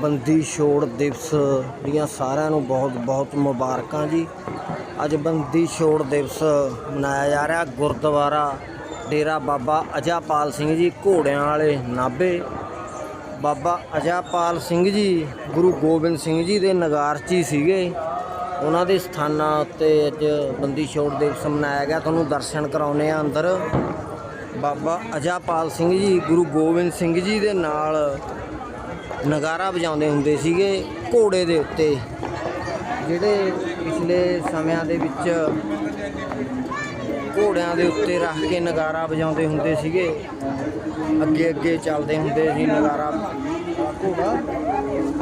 ਬੰਦੀ ਛੋੜ ਦਿਵਸ ਦੀਆਂ ਸਾਰਿਆਂ ਨੂੰ ਬਹੁਤ ਬਹੁਤ ਮੁਬਾਰਕਾਂ ਜੀ। ਅੱਜ ਬੰਦੀ ਛੋੜ ਦਿਵਸ ਮਨਾਇਆ ਜਾ ਰਿਹਾ। ਗੁਰਦੁਆਰਾ ਡੇਰਾ ਬਾਬਾ ਅਜਾਪਾਲ ਸਿੰਘ ਜੀ ਘੋੜਿਆਂ ਵਾਲੇ ਨਾਭੇ। ਬਾਬਾ ਅਜਾਪਾਲ ਸਿੰਘ ਜੀ, ਗੁਰੂ ਗੋਬਿੰਦ ਸਿੰਘ ਜੀ ਦੇ ਨਗਾਰਚੀ ਸੀਗੇ। ਉਹਨਾਂ ਦੇ ਸਥਾਨਾਂ ਉੱਤੇ ਅੱਜ ਬੰਦੀ ਛੋੜ ਦਿਵਸ ਮਨਾਇਆ ਗਿਆ। ਤੁਹਾਨੂੰ ਦਰਸ਼ਨ ਕਰਾਉਨੇ ਆ ਅੰਦਰ। ਬਾਬਾ ਅਜਾਪਾਲ ਸਿੰਘ ਜੀ, ਗੁਰੂ ਗੋਬਿੰਦ ਸਿੰਘ ਜੀ ਦੇ ਨਾਲ ਨਗਾਰਾ ਵਜਾਉਂਦੇ ਹੁੰਦੇ ਸੀਗੇ ਘੋੜੇ ਦੇ ਉੱਤੇ। ਜਿਹੜੇ ਪਿਛਲੇ ਸਮਿਆਂ ਦੇ ਵਿੱਚ ਘੋੜਿਆਂ ਦੇ ਉੱਤੇ ਰੱਖ ਕੇ ਨਗਾਰਾ ਵਜਾਉਂਦੇ ਹੁੰਦੇ ਸੀਗੇ, ਅੱਗੇ ਅੱਗੇ ਚੱਲਦੇ ਹੁੰਦੇ ਸੀ ਨਗਾਰਾ। ਘੋੜਾ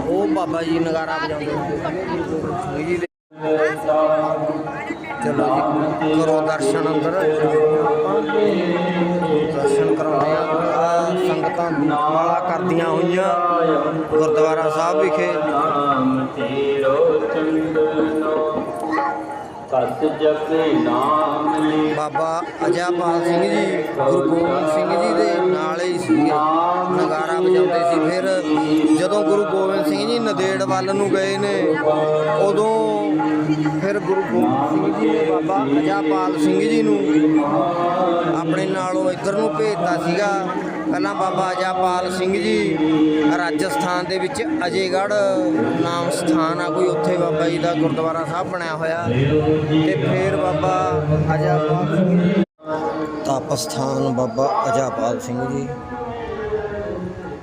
ਉਹ ਬਾਬਾ ਜੀ ਨਗਾਰਾ ਵਜਾਉਂਦੇ ਹੁੰਦੇ ਸੀਗੇ। ਜੀ ਚਲੋ ਜੀ, ਕਰੋ ਦਰਸ਼ਨ ਅੰਦਰ। ਦਰਸ਼ਨ ਕਰਾਉਂਦੇ ਆ। ਸੰਗਤਾਂ ਮਾਲਾ ਕਰਦੀਆਂ ਹੋਈਆਂ। ਗੁਰਦੁਆਰਾ ਸਾਹਿਬ ਵਿਖੇ। ਨਾਮ ਤੇਰੋ ਚੰਦਨੋ ਸਤ ਜਪੇ ਨਾਮ ਲਈ ਬਾਬਾ ਅਜਾਪਾਲ ਸਿੰਘ ਜੀ ਗੁਰੂ ਗੋਬਿੰਦ ਸਿੰਘ ਜੀ ਦੇ ਨਾਲ ਹੀ ਸੀਗੇ ਨਗਾਰਾ ਵਜਾਉਂਦੇ ਸੀ। ਫਿਰ ਜਦੋਂ ਗੁਰੂ ਗੋਬਿੰਦ ਸਿੰਘ ਜੀ ਨਦੇੜ ਵੱਲ ਨੂੰ ਗਏ ਨੇ ਉਦੋਂ ਫਿਰ ਗੁਰੂ ਗੋਬਿੰਦ ਸਿੰਘ ਜੀ ਨੇ ਬਾਬਾ ਅਜਾਪਾਲ ਸਿੰਘ ਜੀ ਨੂੰ ਆਪਣੇ ਨਾਲੋਂ ਇੱਧਰ ਨੂੰ ਭੇਜਤਾ ਸੀਗਾ। ਪਹਿਲਾਂ ਬਾਬਾ ਅਜਾਪਾਲ ਸਿੰਘ ਜੀ ਰਾਜਸਥਾਨ ਦੇ ਵਿੱਚ ਅਜੇਗੜ੍ਹ ਨਾਮ ਸਥਾਨ ਆ, ਕੋਈ ਉੱਥੇ ਬਾਬਾ ਜੀ ਦਾ ਗੁਰਦੁਆਰਾ ਸਾਹਿਬ ਬਣਿਆ ਹੋਇਆ। ਤੇ ਫਿਰ ਬਾਬਾ ਅਜਾਪਾਲ ਸਿੰਘ ਜੀ। ਤਪ ਸਥਾਨ ਬਾਬਾ ਅਜਾਪਾਲ ਸਿੰਘ ਜੀ।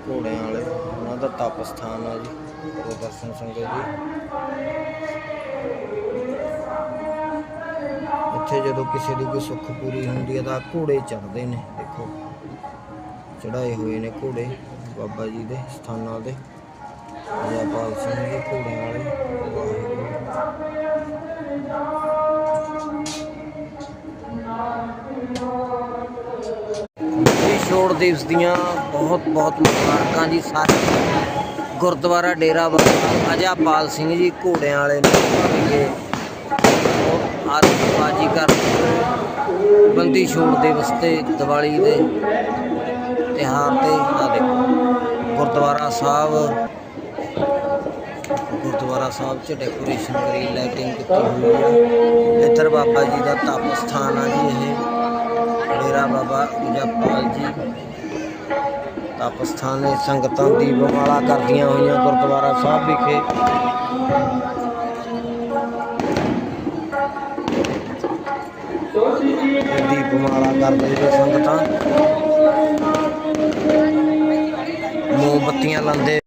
ਘੋੜਿਆਂ ਵਾਲੇ, ਉਹਨਾਂ ਦਾ ਤਪ ਸਥਾਨ ਆ ਜੀ। ਦਰਸ਼ਨ ਸੰਗਤ ਜੀ। ਇੱਥੇ ਜਦੋਂ ਕਿਸੇ ਦੀ ਕੋਈ ਸੁੱਖ ਪੂਰੀ ਹੁੰਦੀ ਹੈ ਤਾਂ ਘੋੜੇ ਚੜ੍ਹਦੇ ਨੇ, ਦੇਖੋ। ਚੜਾਏ ਹੋਏ ਨੇ ਘੋੜੇ, ਬਾਬਾ ਜੀ ਦੇ ਸਥਾਨਾਂ ਤੇ। ਅਜਾਪਾਲ ਸਿੰਘ ਜੀ ਘੋੜਿਆਂ ਵਾਲੇ ਛੋੜ ਦਿਵਸ ਦੀਆਂ ਬਹੁਤ ਬਹੁਤ ਮੁਬਾਰਕਾਂ ਜੀ ਸਾਰੇ। ਗੁਰਦੁਆਰਾ ਡੇਰਾ ਬਾਬਾ ਅਜਾਪਾਲ ਸਿੰਘ ਜੀ ਘੋੜਿਆਂ ਵਾਲੇ ਨੇ ਵਿਖੇ ਆਤਮਬਾਜੀ ਕਰਦੇ ਬੰਦੀ ਛੋੜ ਦਿਵਸ ਤੇ ਦੀਵਾਲੀ ਦੇ ਤਿਉਹਾਰ ਤੇ ਆ ਦੇਖੋ ਗੁਰਦੁਆਰਾ ਸਾਹਿਬ ਗੁਰਦੁਆਰਾ ਸਾਹਿਬ 'ਚ ਡੈਕੋਰੇਸ਼ਨ ਕਰੀ ਲਾਈਟਿੰਗ ਕੀਤੀ ਹੋਈ ਹੈ ਇੱਧਰ ਬਾਬਾ ਜੀ ਦਾ ਤਪ ਸਥਾਨ ਆ ਜੀ ਇਹ ਡੇਰਾ ਬਾਬਾ ਜਪਾਲ ਜੀ ਤਪ ਸਥਾਨ ਹੈ ਸੰਗਤਾਂ ਦੀਪਮਾਲਾ ਕਰਦੀਆਂ ਹੋਈਆਂ ਗੁਰਦੁਆਰਾ ਸਾਹਿਬ ਵਿਖੇ ਦੀਪਮਾਲਾ ਕਰਦੇ ਨੇ ਸੰਗਤਾਂ bomba tinha lanterna.